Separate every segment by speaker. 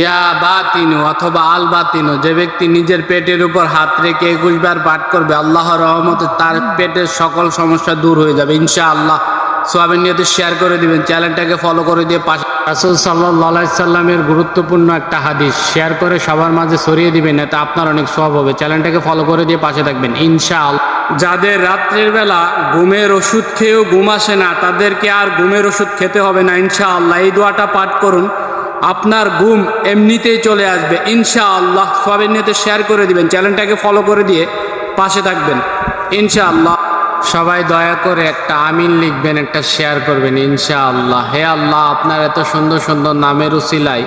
Speaker 1: ইয়া বাতিনু অথবা আল বাতিনু, যে ব্যক্তি নিজের পেটের উপর হাত রেখে একুশ বার পাঠ করবে, আল্লাহর রহমতে তার পেটের সকল সমস্যা দূর হয়ে যাবে ইনশা আল্লাহ সোয়াবিন নিয়তে শেয়ার করে দিবেন, চ্যানেলটাকে ফলো করে দিয়ে পাশে রাসুল সাল্লাহ সাল্লামের গুরুত্বপূর্ণ একটা হাদিস শেয়ার করে সবার মাঝে ছড়িয়ে দিবেন, এতে আপনার অনেক সব হবে। চ্যানেলটাকে ফলো করে দিয়ে পাশে থাকবেন, ইনশাআল্লাহ। যাদের রাত্রের বেলা ঘুমের ওষুধ খেয়েও ঘুম আসে না, তাদেরকে আর ঘুমের ওষুধ খেতে হবে না, ইনশাআল্লাহ। এই দোয়াটা পাঠ করুন আপনার ঘুম এমনিতেই চলে আসবে। ইনশাআল্লাহ সবের নিয়তে শেয়ার করে দিবেন। চ্যানেলটাকে ফলো করে দিয়ে পাশে থাকবেন। ইনশাআল্লাহ সবাই দয়া করে একটা আমিন লিখবেন, একটা শেয়ার করবেন। ইনশাআল্লাহ। হে আল্লাহ, আপনার এত সুন্দর সুন্দর নামের উসিলাই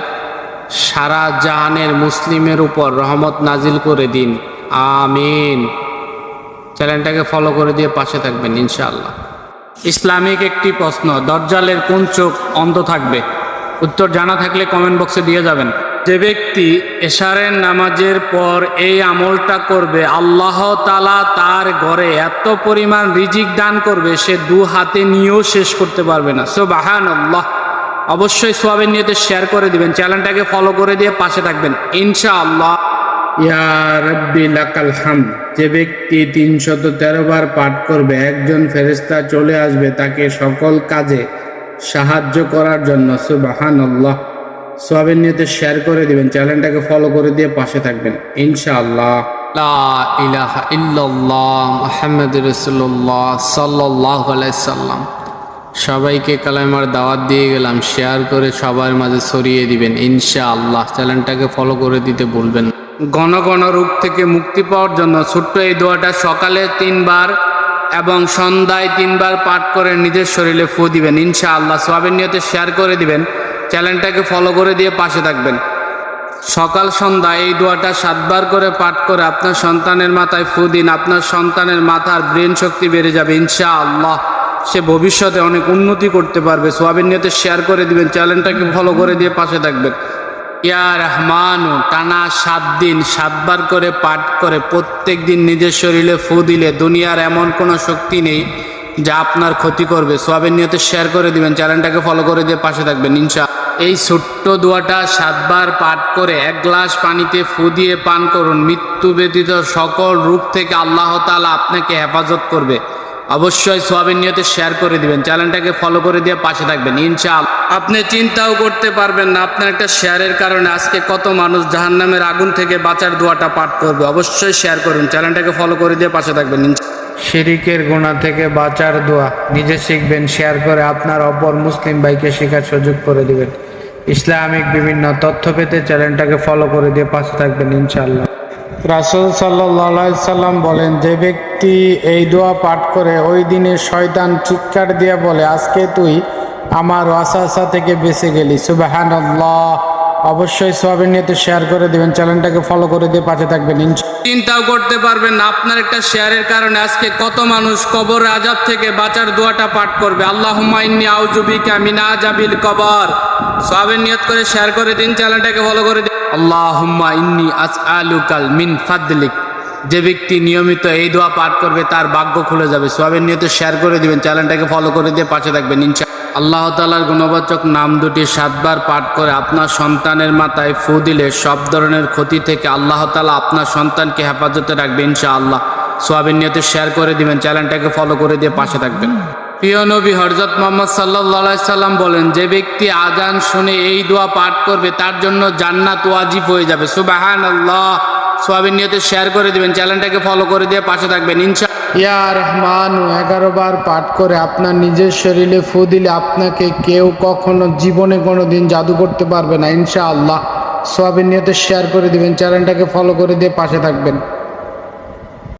Speaker 1: সারা জাহানের মুসলিমের উপর রহমত নাজিল করে দিন। আমিন। চ্যানেলটাকে ফলো করে দিয়ে পাশে থাকবেন, ইনশাআল্লাহ। ইসলামিক একটি প্রশ্ন, দরজালের কোন চোখ অন্ধ থাকবে? উত্তর জানা থাকলে কমেন্ট বক্সে দিয়ে যাবেন। যে ব্যক্তি এশারের নামাজের পর এই আমলটা করবে, আল্লাহ তালা তার ঘরে এত পরিমাণ রিজিক দান করবে, সে দু হাতে নিয়েও শেষ করতে পারবে না। সো বাহান আল্লাহ অবশ্যই সোয়াবের নিয়েতে শেয়ার করে দিবেন, চ্যানেলটাকে ফলো করে দিয়ে পাশে থাকবেন। ইনশাআল্লাহ। ইয়া রব্বি লাকাল যে ব্যক্তি তিনশত তেরো বার পাঠ করবে, একজন ফেরেস্তা চলে আসবে, তাকে সকল কাজে সাহায্য করার জন্য সুবাহান আল্লাহ সোয়াবের নিয়তে শেয়ার করে দিবেন চ্যানেলটাকে ফলো করে দিয়ে পাশে থাকবেন ইনশাআল্লাহ। লা ইলাহা ইল্লাল্লাহ মুহাম্মদ রাসূলুল্লাহ সাল্লাল্লাহু আলাইহি সাল্লাম। সবাইকে কালামার দাওয়াত দিয়ে গেলাম শেয়ার করে সবার মাঝে ছড়িয়ে দিবেন ইনশাআল্লাহ। চ্যানেলটাকে ফলো করে দিতে ভুলবেন না। ঘন ঘন রোগ থেকে মুক্তি পাওয়ার জন্য ছোট্ট এই দোয়াটা সকালে তিনবার এবং সন্ধ্যায় তিনবার পাঠ করে নিজের শরীরে ফু দিবেন। ইনশাআল্লাহ সোয়াবের নিয়তে শেয়ার করে দিবেন। চ্যানেলটাকে ফলো করে দিয়ে পাশে থাকবেন। সকাল সন্ধ্যা এই দোয়াটা সাতবার করে পাঠ করে আপনার সন্তানের মাথায় ফু দিন, আপনার সন্তানের মাথার ব্রেন শক্তি বেড়ে যাবে ইনশা আল্লাহ সে ভবিষ্যতে অনেক উন্নতি করতে পারবে। সোয়াবিন নিয়তে শেয়ার করে দিবেন। চ্যানেলটাকে ফলো করে দিয়ে পাশে থাকবেন। ইয়া রহমানু, টানা সাত দিন, সাতবার করে পাঠ করে, প্রত্যেক দিন নিজের শরীরে ফু দিলে দুনিয়ার এমন কোনো শক্তি নেই যা আপনার ক্ষতি করবে। সোয়াবের নিয়তে শেয়ার করে দিবেন, চ্যানেলটাকে ফলো করে দিয়ে পাশে থাকবেন ইনশা এই ছোট্ট দোয়াটা সাতবার পাঠ করে, এক গ্লাস পানিতে ফু দিয়ে পান করুন। মৃত্যু ব্যতীত সকল রূপ থেকে আল্লাহ তাআলা আপনাকে হেফাজত করবে। অবশ্যই সোয়াবের নিয়তে শেয়ার করে দিবেন। চ্যানেলটাকে ফলো করে দিয়ে পাশে থাকবেন, ইনশাআল্লাহ। আপনি চিন্তাও করতে পারবেন না, আপনার একটা শেয়ারের কারণে আজকে কত মানুষ জাহান্নামের আগুন থেকে বাঁচার দোয়াটা পাঠ করবে। অবশ্যই শেয়ার করুন, চ্যানেলটাকে ফলো করে দিয়ে পাশে থাকবেন শিরিকের গোনা থেকে বাঁচার দোয়া, নিজে শিখবেন শেয়ার করে আপনার অপর মুসলিম ভাইকে শেখার সুযোগ করে দিবেন। ইসলামিক বিভিন্ন তথ্য পেতে চ্যানেলটাকে ফলো করে দিয়ে পাশে থাকবেন, ইনশাআল্লাহ। রাসুল সাল্লাম বলেন, যে ব্যক্তি এই দোয়া পাঠ করে, ওই দিনে শয়তান চিৎকার দিয়ে বলে, আজকে তুই আমার ওয়াসাসা থেকে বেঁচে গেলি। সুবাহান অবশ্যই সোয়াবিন নিয়ে তো শেয়ার করে দিবেন, চ্যানেলটাকে ফলো করে দিয়ে পাশে থাকবেন চিন্তাও করতে পারবেন আপনার একটা শেয়ারের কারণে আজকে কত মানুষ কবর আজাব থেকে বাঁচার দোয়াটা পাঠ করবে। আল্লাহ ইন্নি আউজুবিকা মিনা জাবিল কবর। সোয়াবিন নিয়ত করে শেয়ার করে দিন, চ্যানেলটাকে ফলো করে দিন। আল্লাহুম্মা ইন্নি আসআলুকাল মিন ফাদলিক। যে ব্যক্তি নিয়মিত এই দোয়া পাঠ করবে, তার ভাগ্য খুলে যাবে। সোয়াবের নিয়তে শেয়ার করে দিবেন চ্যানেলটাকে ফলো করে দিয়ে পাশে থাকবেন ইনশা আল্লাহ তালার গুণবাচক নাম দুটি সাতবার পাঠ করে আপনার সন্তানের মাথায় ফু দিলে সব ধরনের ক্ষতি থেকে আল্লাহ তালা আপনার সন্তানকে হেফাজতে রাখবে ইনশা আল্লাহ সোয়াবের নিয়তে শেয়ার করে দিবেন চ্যানেলটাকে ফলো করে দিয়ে পাশে থাকবেন। প্রিয় নবী হরজত মোহাম্মদ সাল্লাহ সাল্লাম বলেন, যে ব্যক্তি আজান শুনে এই দোয়া পাঠ করবে, তার জন্য জান্নাত ওয়াজিব হয়ে যাবে। সুবাহান আল্লাহ সোয়াবিন নিয়তে শেয়ার করে দিবেন চ্যানেলটাকে ফলো করে দিয়ে পাশে থাকবেন ইনশা ইয়া রহমান এগারো বার পাঠ করে আপনার নিজের শরীরে ফু দিলে আপনাকে কেউ কখনো জীবনে কোনো দিন জাদু করতে পারবে না ইনশা আল্লাহ সোয়াবিন নিয়তে শেয়ার করে দিবেন চ্যানেলটাকে ফলো করে দিয়ে পাশে থাকবেন।